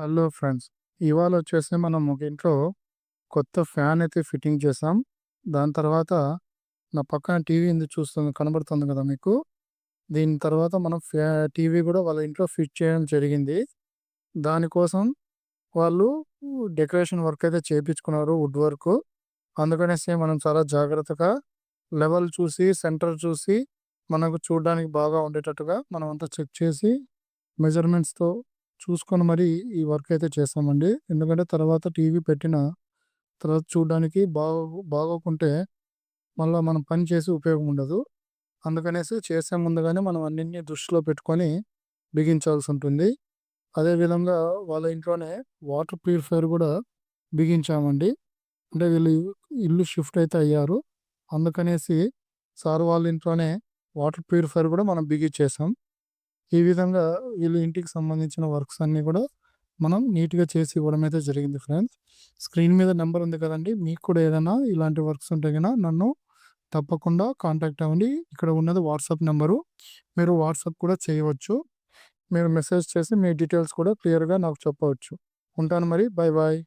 Hello friends. ఇవాళ వచ్చేసి మనం ఒక ఇంట్లో కొత్త ఫ్యాన్ అయితే ఫిట్టింగ్ చేసాం దాని తర్వాత నా పక్కన టీవీ ఇందు చూస్తుంది కనబడుతుంది కదా మీకు? దీని తర్వాత మనం ఫ్యా టీవీ కూడా వాళ్ళ ఇంట్లో ఫిట్ చేయడం జరిగింది. దానికోసం వాళ్ళు డెకరేషన్ వర్క్ అయితే చేయించుకున్నారు వుడ్ వర్క్. అందుకనేసి మనం చాలా జాగ్రత్తగా లెవెల్ చూసి సెంటర్ చూసి మనకు చూడడానికి బాగా ఉండేటట్టుగా మనం అంతా చెక్ చేసి మెజర్మెంట్స్తో చూసుకొని మరి ఈ వర్క్ అయితే చేస్తామండి. ఎందుకంటే తర్వాత టీవీ పెట్టిన తర్వాత చూడడానికి బాగో బాగోకుంటే మళ్ళీ మనం పని చేసి ఉపయోగం ఉండదు. అందుకనేసి చేసే ముందుగానే మనం అన్నింటినీ దృష్టిలో పెట్టుకొని బిగించాల్సి ఉంటుంది. అదేవిధంగా వాళ్ళ ఇంట్లోనే వాటర్ ప్యూరిఫైయర్ కూడా బిగించామండి. అంటే వీళ్ళు ఇల్లు షిఫ్ట్ అయితే అయ్యారు. అందుకనేసి సార్ వాళ్ళ ఇంట్లోనే వాటర్ ప్యూరిఫైయర్ కూడా మనం బిగించేసాం ఈ విధంగా వీళ్ళు ఇంటికి సంబంధించిన వర్క్స్ అన్నీ కూడా మనం నీట్గా చేసి ఇవ్వడం అయితే జరిగింది ఫ్రెండ్స్. స్క్రీన్ మీద నెంబర్ ఉంది కదండి మీకు కూడా ఏదైనా ఇలాంటి వర్క్స్ ఉంటే కనుక నన్ను తప్పకుండా కాంటాక్ట్ అవ్వండి. ఇక్కడ ఉన్నది వాట్సాప్ నెంబరు మీరు వాట్సాప్ కూడా చేయవచ్చు. మీరు మెసేజ్ చేసి మీ డీటెయిల్స్ కూడా క్లియర్గా నాకు చెప్పవచ్చు. ఉంటాను మరి బాయ్ బాయ్